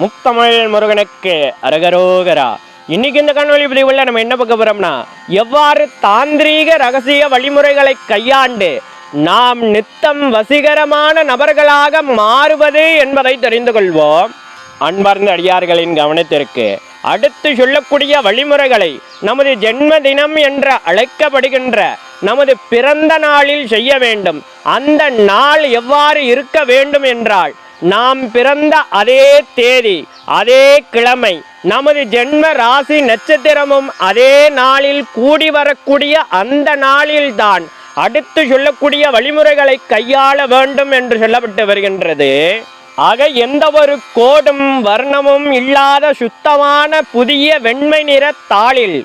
முத்தமிழ் முருகனுக்கு அரகரோகரா. இன்னைக்கு இந்த காணொலி பதிவுல நம்ம என்ன பார்க்க போறோம்னா எவ்வாறு தாந்திரீக ரகசிய வழிமுறைகளை கையாண்டு நாம் நித்தம் வசீகரமான நபர்களாக மாறுவது என்பதை தெரிந்து கொள்வோம். அன்பார்ந்த அடியார்களின் கவனத்திற்கு அடுத்து சொல்லக்கூடிய வழிமுறைகளை நமது ஜென்ம தினம் என்று அழைக்கப்படுகின்ற நமது பிறந்த நாளில் செய்ய வேண்டும். அந்த நாள் எவ்வாறு இருக்க வேண்டும் என்றால் நாம் பிறந்த அதே தேதி அதே கிழமை நமது ஜென்ம ராசி நட்சத்திரமும் அதே நாளில் கூடி வரக்கூடிய அந்த நாளில்தான் அடுத்து சொல்லக்கூடிய வழிமுறைகளை கையாள வேண்டும் என்று சொல்லப்பட்டு வருகின்றது. ஆக எந்த ஒரு கோடும் வர்ணமும் இல்லாத சுத்தமான புதிய வெண்மை நிற தாளில்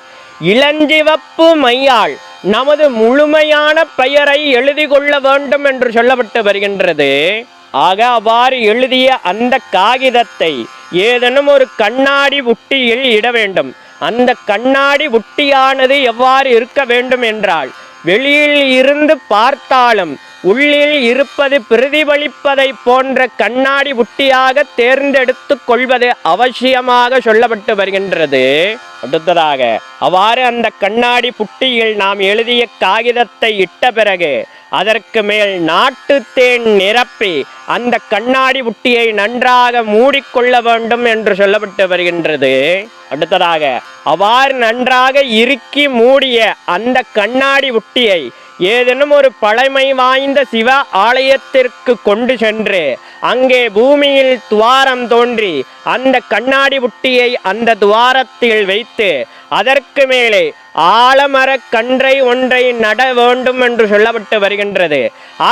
இளஞ்சிவப்பு மையால் நமது முழுமையான பெயரை எழுதி கொள்ள வேண்டும் என்று சொல்லப்பட்டு வருகின்றது. ஆக அவ்வாறு எழுதிய அந்த காகிதத்தை ஏதேனும் ஒரு கண்ணாடி புட்டியில் இட வேண்டும். அந்த கண்ணாடி புட்டியானது எவ்வாறு இருக்க வேண்டும் என்றால் வெளியில் இருந்து பார்த்தாலும் உள்ளில் இருப்பது பிரதிபலிப்பதை போன்ற கண்ணாடி புட்டியாக தேர்ந்தெடுத்து கொள்வது அவசியமாக சொல்லப்பட்டு வருகின்றது. அடுத்ததாக அவ்வாறு அந்த கண்ணாடி புட்டியில் நாம் எழுதிய காகிதத்தை இட்ட பிறகு அதற்கு மேல் நாட்டு தேன் நிரப்பி அந்த கண்ணாடி புட்டியை நன்றாக மூடிக்கொள்ள வேண்டும் என்று சொல்லப்பட்டு வருகின்றது. அடுத்ததாக அவ்வாறு நன்றாக இறுக்கி மூடிய அந்த கண்ணாடி புட்டியை ஏதேனும் ஒரு பழமை வாய்ந்த சிவ ஆலயத்திற்கு கொண்டு சென்று அங்கே பூமியில் துவாரம் தோன்றி அந்த கண்ணாடி புட்டியை அந்த துவாரத்தில் வைத்து அதற்கு மேலே ஆலமரக் கன்றை ஒன்றை நட வேண்டும் என்று சொல்லப்பட்டு வருகின்றது.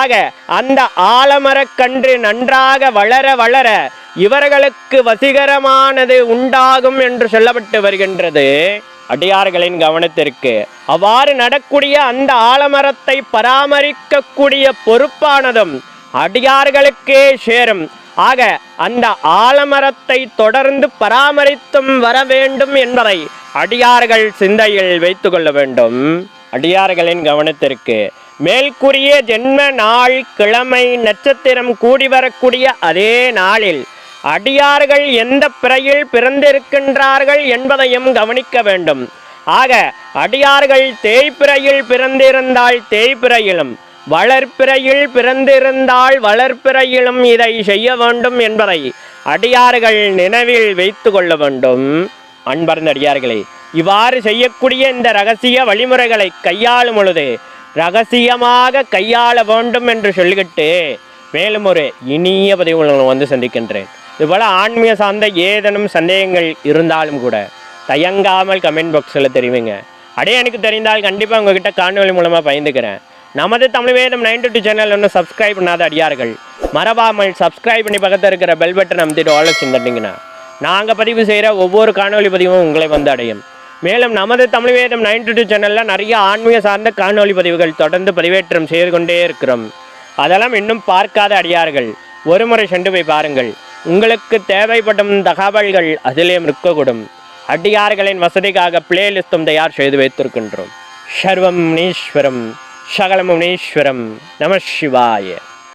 ஆக அந்த ஆலமரக் கன்று நன்றாக வளர வளர இவர்களுக்கு வசீகரமானது உண்டாகும் என்று சொல்லப்பட்டு வருகின்றது. அடியார்களின் கவனத்திற்கு. அவ்வாறு நடக்கூடிய அந்த ஆலமரத்தை பராமரிக்கக்கூடிய பொறுப்பானதும் அடியார்களுக்கே சேரும். ஆக அந்த ஆலமரத்தை தொடர்ந்து பராமரித்தும் வர வேண்டும் என்பதை அடியார்கள் சிந்தையில் வைத்து கொள்ள வேண்டும். அடியார்களின் கவனத்திற்கு. மேல்கூறிய ஜென்ம நாள் கிழமை நட்சத்திரம் கூடி வரக்கூடிய அதே நாளில் அடியார்கள் எந்த பிறையில் பிறந்திருக்கின்றார்கள் என்பதையும் கவனிக்க வேண்டும். ஆக அடியார்கள் தேய்பிறையில் பிறந்திருந்தால் தேய்பிறையிலும் வளர்ப்பிறையில் பிறந்திருந்தால் வளர்ப்பிறையிலும் இதை செய்ய வேண்டும் என்பதை அடியார்கள் நினைவில் வைத்து கொள்ள வேண்டும். அன்பர்ந்த அடியார்களே இவ்வாறு செய்யக்கூடிய இந்த ரகசிய வழிமுறைகளை கையாளும் பொழுது ரகசியமாக கையாள வேண்டும் என்று சொல்லிக்கிட்டு மேலும் ஒரு இனிய பதிவு வந்து சந்திக்கின்றேன். இதுபோல் ஆன்மீக சார்ந்த ஏதேனும் சந்தேகங்கள் இருந்தாலும் கூட தயங்காமல் கமெண்ட் பாக்ஸில் தெரிவிங்க. அடே எனக்கு தெரிந்தால் கண்டிப்பாக உங்ககிட்ட காணொலி மூலமாக பயந்துக்கிறேன் நமது Tamil Vedam ninety two channel ஒன்றும் சப்ஸ்கிரைப் பண்ணாத அடியார்கள் மறவாமல் சப்ஸ்கிரைப் பண்ணி பக்கத்தில் இருக்கிற பெல் பட்டன் அமைத்துட்டு ஆலோ தட்டிங்கன்னா நாங்கள் பதிவு செய்கிற ஒவ்வொரு காணொலி பதிவும் உங்களை வந்து அடையும். மேலும் நமது தமிழ் வேதம் நைன்டி டூ சேனலில் நிறைய ஆன்மீக சார்ந்த காணொலி பதிவுகள் தொடர்ந்து பதிவேற்றம் செய்து கொண்டே இருக்கிறோம். அதெல்லாம் இன்னும் பார்க்காத அடியார்கள் ஒரு முறை சென்று போய் பாருங்கள். உங்களுக்கு தேவைப்படும் தகவல்கள் அதிலேயும் இருக்கக்கூடும். அடியார்களின் வசதிக்காக பிளேலிஸ்டும் தயார் செய்து வைத்திருக்கின்றோம். சர்வம் முனீஸ்வரம் சகல முனீஸ்வரம் நம சிவாய.